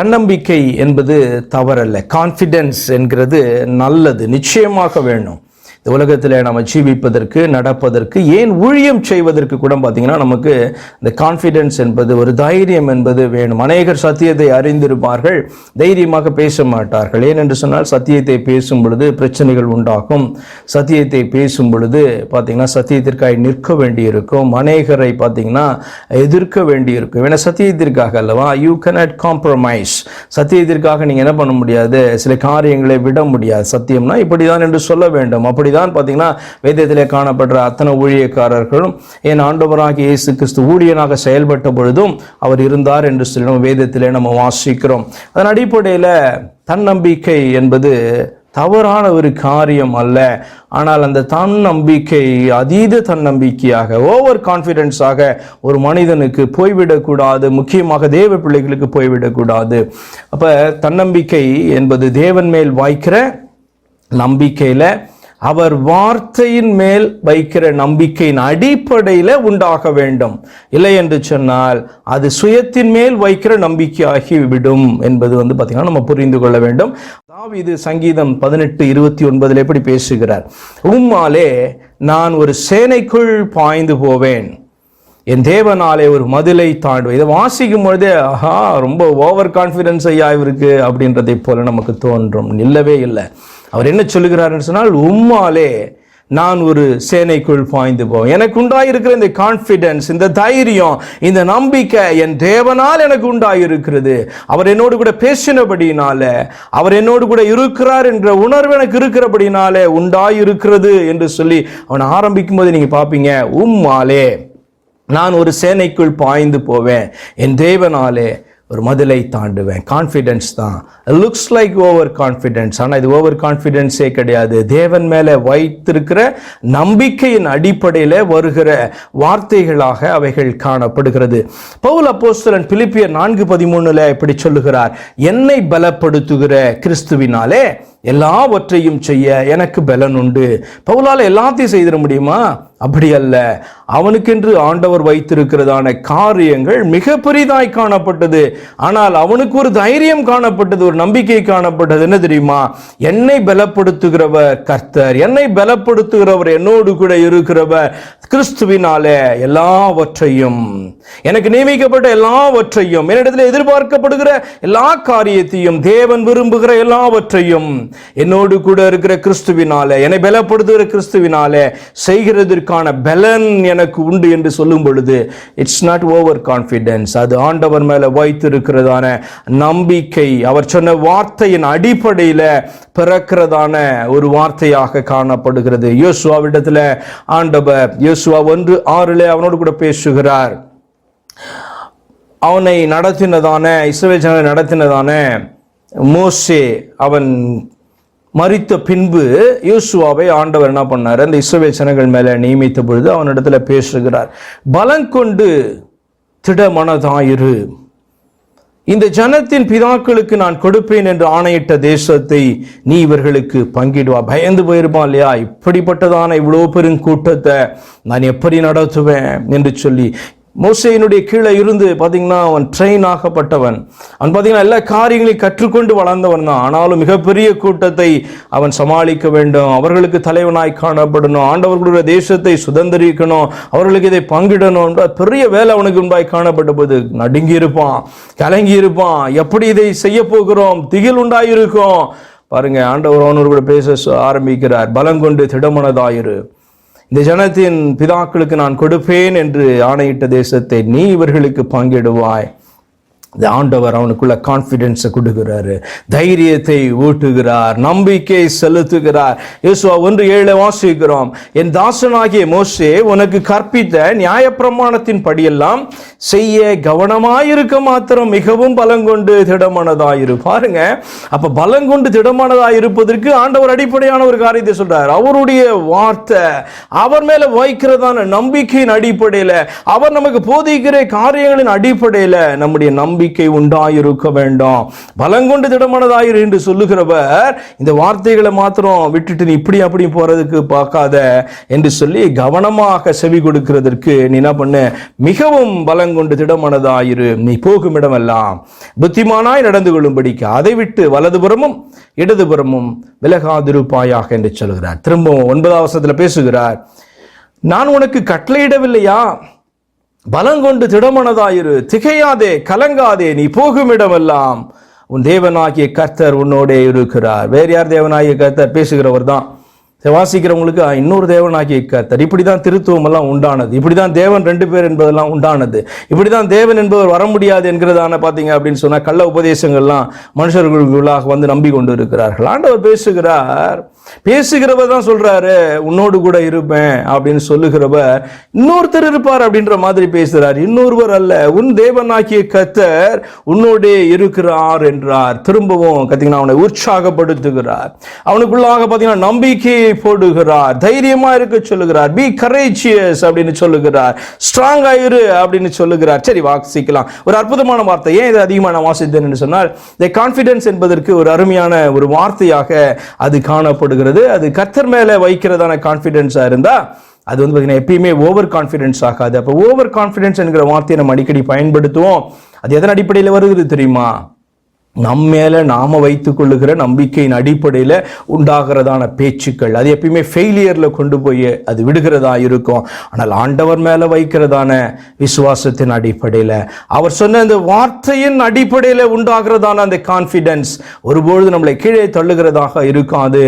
தன்னம்பிக்கை என்பது தவறல்ல. கான்ஃபிடென்ஸ் என்கிறது நல்லது நிச்சயமாக வேணும். இந்த உலகத்தில் நம்ம ஜீவிப்பதற்கு நடப்பதற்கு ஏன் ஊழியம் செய்வதற்கு கூட பார்த்தீங்கன்னா நமக்கு இந்த கான்ஃபிடென்ஸ் என்பது ஒரு தைரியம் என்பது வேணும். அநேகர் சத்தியத்தை அறிந்திருப்பார்கள் தைரியமாக பேச மாட்டார்கள். ஏனென்று சொன்னால் சத்தியத்தை பேசும் பொழுது பிரச்சனைகள் உண்டாகும். சத்தியத்தை பேசும் பொழுது பார்த்தீங்கன்னா சத்தியத்திற்காக நிற்க வேண்டியிருக்கும். அநேகரை பார்த்தீங்கன்னா எதிர்க்க வேண்டியிருக்கும். ஏன்னா சத்தியத்திற்காக அல்லவா? யூ cannot காம்ப்ரமைஸ் சத்தியத்திற்காக நீங்கள் என்ன பண்ண முடியாது? சில காரியங்களை விட முடியாது. சத்தியம்னா இப்படிதான் என்று சொல்ல வேண்டும். அப்படி அப்படிதான் பார்த்தீங்கன்னா வேதத்திலே காணப்படுற அத்தனை ஊழியக்காரர்களும் என் ஆண்டவராகிய இயேசு கிறிஸ்து ஊழியனாக செயல்பட்ட பொழுதும் அவர் இருந்தார் என்று சொல்லி நம்ம வேதத்திலே நம்ம வாசிக்கிறோம். அதன் அடிப்படையில் தன்னம்பிக்கை என்பது தவறான ஒரு காரியம் அல்ல. ஆனால் அந்த தன்னம்பிக்கை அதீத தன்னம்பிக்கையாக ஓவர் கான்ஃபிடென்ஸாக ஒரு மனிதனுக்கு போய்விடக்கூடாது. முக்கியமாக தேவ பிள்ளைகளுக்கு போய்விடக்கூடாது. அப்போ தன்னம்பிக்கை என்பது தேவன் மேல் வாய்க்கிற நம்பிக்கையில் அவர் வார்த்தையின் மேல் வைக்கிற நம்பிக்கையின் அடிப்படையில் உண்டாக வேண்டும். இல்லை என்று சொன்னால் அது சுயத்தின் மேல் வைக்கிற நம்பிக்கையாகி விடும் என்பது வந்து பார்த்தீங்கன்னா நம்ம புரிந்து கொள்ள வேண்டும். இது சங்கீதம் பதினெட்டு இருபத்தி ஒன்பதில் எப்படி பேசுகிறார்? உம்மாலே நான் ஒரு சேனைக்குள் பாய்ந்து போவேன். என் தேவனாலே ஒரு மதிலை தாண்டுவேன். இதை வாசிக்கும் பொழுதே ஆஹா ரொம்ப ஓவர் கான்ஃபிடென்ஸ் ஐயா இவருக்கு. அப்படின்றதை போல நமக்கு தோன்றும். இல்லவே இல்லை. அவர் என்ன சொல்லுகிறாருன்னு சொன்னால் உம்மாலே நான் ஒரு சேனைக்குள் பாய்ந்து போவேன். எனக்கு உண்டாயிருக்கிற இந்த கான்ஃபிடன்ஸ் இந்த தைரியம் இந்த நம்பிக்கை என் தேவனால் எனக்கு உண்டாயிருக்கிறது. அவர் என்னோடு கூட பேசினபடினால அவர் என்னோடு கூட இருக்கிறார் என்ற உணர்வு எனக்கு இருக்கிறபடினால உண்டாயிருக்கிறது என்று சொல்லி அவன் ஆரம்பிக்கும் போது நீங்க பார்ப்பீங்க உம்மாலே நான் ஒரு சேனைக்குள் பாய்ந்து போவேன். என் தேவனாலே ஒரு மதிலை தாண்டுவேன். கான்ஃபிடென்ஸ் தான். லுக்ஸ் லைக் ஓவர் கான்ஃபிடென்ஸ் ஆனால் இது ஓவர் கான்ஃபிடென்ஸே கிடையாது. தேவன் மேலே வைத்திருக்கிற நம்பிக்கையின் அடிப்படையில் வருகிற வார்த்தைகளாக அவைகள் காணப்படுகிறது. பவுல் அப்போஸ்தலன் பிலிப்பியர் நான்கு பதிமூணில் இப்படி சொல்லுகிறார். என்னை பலப்படுத்துகிற கிறிஸ்துவினாலே எல்லாவற்றையும் செய்ய எனக்கு பலன் உண்டு. பவுலால் எல்லாத்தையும் செய்திட முடியுமா? அப்படி அல்ல. அவனுக்கென்று ஆண்டவர் வைத்திருக்கிறதான காரியங்கள் மிக பெரிதாய் காணப்பட்டது. ஆனால் அவனுக்கு ஒரு தைரியம் காணப்பட்டது ஒரு நம்பிக்கை காணப்பட்டது. என்ன தெரியுமா? என்னை பலப்படுத்துகிறவர் கர்த்தர் என்னை பலப்படுத்துகிறவர் என்னோடு கூட இருக்கிறவர் கிறிஸ்துவினாலே எல்லாவற்றையும். எனக்கு நியமிக்கப்பட்ட எல்லாவற்றையும் என்னிடத்தில் எதிர்பார்க்கப்படுகிற எல்லா காரியத்தையும் தேவன் விரும்புகிற எல்லாவற்றையும் என்னோடு கூட இருக்கிற கிறிஸ்துவினால என்னை பலப்படுத்துகிற கிறிஸ்துவினாலே செய்கிறதற்கான பலன் எனக்கு உண்டு என்று சொல்லும் பொழுது இட்ஸ் நாட் ஓவர் கான்ஃபிடென்ஸ் அது ஆண்டவர் மேல வைத்திருக்கிறதான நம்பிக்கை அவர் சொன்ன வார்த்தையின் அடிப்படையில் பிறக்கிறதான ஒரு வார்த்தையாக காணப்படுகிறது. யோசுவாவிடத்தில் ஆண்டவர் யோசுவா ஒன்று ஆறுல அவனோடு கூட பேசுகிறார். அவனை நடத்தினதான இஸ்ரவேல் ஜனங்களை நடத்தினதான மோசே அவன் மறித்த பின்பு யோசுவாவை ஆண்டவர் என்ன பண்ணார்? அந்த இஸ்ரவேல் ஜனங்கள் மேலே நியமித்த பொழுது அவனிடத்துல பேசுகிறார். பலம் கொண்டு திடமனதாயிரு இந்த ஜனத்தின் பிதாக்களுக்கு நான் கொடுப்பேன் என்று ஆணையிட்ட தேசத்தை நீ இவர்களுக்கு பங்கிடுவா. பயந்து போயிருப்பான் இல்லையா? இப்படிப்பட்டதான இவ்வளோ பெருங்கூட்டத்தை நான் எப்படி நடத்துவேன்? என்று சொல்லி மோசையினுடைய கீழே இருந்து பார்த்தீங்கன்னா அவன் ட்ரெயின் ஆகப்பட்டவன் அவன் பார்த்தீங்கன்னா எல்லா காரியங்களையும் கற்றுக்கொண்டு வளர்ந்தவன் தான். ஆனாலும் மிகப்பெரிய கூட்டத்தை அவன் சமாளிக்க வேண்டும். அவர்களுக்கு தலைவனாய் காணப்படணும். ஆண்டவர்களுடைய தேசத்தை சுதந்திரிக்கணும். அவர்களுக்கு இதை பங்கிடணும் பெரிய வேலை அவனுக்கு உண்டாய் காணப்பட்ட போது நடுங்கி இருப்பான் கலங்கி இருப்பான். எப்படி இதை செய்ய போகிறோம்? திகில் உண்டாயிருக்கும். பாருங்க ஆண்டவர் அவனோடு கூட பேச ஆரம்பிக்கிறார். பலம் கொண்டு திடமனதாயிரு. இந்த ஜனத்தின் பிதாக்களுக்கு நான் கொடுப்பேன் என்று ஆணையிட்ட தேசத்தை நீ இவர்களுக்கு பங்கிடுவாய். இந்த ஆண்டவர் அவனுக்குள்ள கான்ஃபிடென்ஸை கொடுக்கிறாரு. தைரியத்தை ஊட்டுகிறார். நம்பிக்கை செலுத்துகிறார். இயேசுவா ஒன்று ஏழை வாசிக்கிறோம். என் தாசனாகிய மோசே உனக்கு கற்பித்த நியாயப்பிரமாணத்தின் படியெல்லாம் செய்ய கவனமாயிருக்க மாத்திரம் மிகவும் பலங்கொண்டு திடமானதாயிரு. பாருங்க. அப்ப பலங்கொண்டு திடமானதாயிருப்பதற்கு ஆண்டவர் அடிப்படையான ஒரு காரியத்தை சொல்றார். அவருடைய வார்த்தை அவர் மேல வைக்கிறதான நம்பிக்கையின் அடிப்படையில அவர் நமக்கு போதிக்கிற காரியங்களின் அடிப்படையில நம்முடைய நம்பிக்கை நம்பிக்கை உண்டாயிருக்க வேண்டும். பலங்கொண்டு திடமானதாயிரு என்று சொல்லுகிறவர் இந்த வார்த்தைகளை மாத்திரம் விட்டுட்டு நீ இப்படி அப்படி போறதுக்கு பார்க்காத என்று சொல்லி கவனமாக செவி கொடுக்கிறதற்கு நீ என்ன பண்ணு? மிகவும் பலங்கொண்டு திடமானதாயிரு. நீ போகும் இடமெல்லாம் புத்திமானாய் நடந்து கொள்ளும்படிக்கு அதை விட்டு வலதுபுறமும் இடதுபுறமும் விலகாதிருப்பாயாக என்று சொல்கிறார். திரும்பவும் ஒன்பதாம் வசனத்தில் பேசுகிறார். நான் உனக்கு கட்டளையிடவில்லையா? பலங்கொண்டு திடமனதாயிரு திகையாதே கலங்காதே நீ போகும் இடமெல்லாம் உன் தேவனாகிய கர்த்தர் உன்னோடே இருக்கிறார். வேறு யார் தேவனாகிய கர்த்தர்? பேசுகிறவர் தான். வாசிக்கிறவங்களுக்கு இன்னொரு தேவனாகிய கர்த்தர். இப்படிதான் திருத்துவம் எல்லாம் உண்டானது. இப்படிதான் தேவன் ரெண்டு பேர் என்பதெல்லாம் உண்டானது. இப்படி தான் தேவன் என்பவர் வர முடியாது என்கிறதான பார்த்தீங்க அப்படின்னு சொன்னால் கள்ள உபதேசங்கள்லாம் மனுஷர்களுக்குள்ளாக வந்து நம்பி கொண்டு இருக்கிறார்கள். ஆண்டவர் பேசுகிறார் பேசுகிறவர் தான் சொல்றாரு உன்னோடு கூட இருப்பேன் அப்படின்னு சொல்லுகிறவர் இன்னொருத்தர் இருப்பார் அப்படின்ற மாதிரி பேசுகிறார் இன்னொருவர் அல்ல உன் தேவனாக்கிய கத்தர் உன்னோடே இருக்கிறார் என்றார். திரும்பவும் கத்தீங்கன்னா அவனை உற்சாகப்படுத்துகிறார். அவனுக்குள்ளாக பார்த்தீங்கன்னா நம்பிக்கையை போடுகிறார். தைரியமா இருக்க சொல்லுகிறார். பி கரேஜியஸ் அப்படின்னு சொல்லுகிறார். ஸ்ட்ராங் ஆயிரு அப்படின்னு சொல்லுகிறார். சரி வாசிக்கலாம். ஒரு அற்புதமான வார்த்தை. ஏன் இதை அதிகமாக நான் வாசித்தேன் என்று சொன்னால் இந்த கான்ஃபிடன்ஸ் என்பதற்கு ஒரு அருமையான ஒரு வார்த்தையாக அது காணப்படும் காணப்படுகிறது. அது கத்தர் மேல வைக்கிறதான கான்ஃபிடென்ஸாக இருந்தா அது வந்து பார்த்தீங்கன்னா எப்பயுமே ஓவர் கான்ஃபிடென்ஸ் ஆகாது. அப்போ ஓவர் கான்ஃபிடென்ஸ் என்கிற வார்த்தையை நம்ம அடிக்கடி பயன்படுத்துவோம். அது எதன் அடிப்படையில் வருகிறது தெரியுமா? நம் மேல நாம வைத்துக் கொள்ளுகிற நம்பிக்கையின் அடிப்படையில் உண்டாகிறதான பேச்சுக்கள். அது எப்பயுமே ஃபெயிலியர்ல கொண்டு போய் அது விடுகிறதா இருக்கும். ஆனால் ஆண்டவர் மேல வைக்கிறதான விசுவாசத்தின் அடிப்படையில் அவர் சொன்ன அந்த வார்த்தையின் அடிப்படையில் உண்டாகிறதான அந்த கான்ஃபிடென்ஸ் ஒருபொழுது நம்மளை கீழே தள்ளுகிறதாக இருக்கும் அது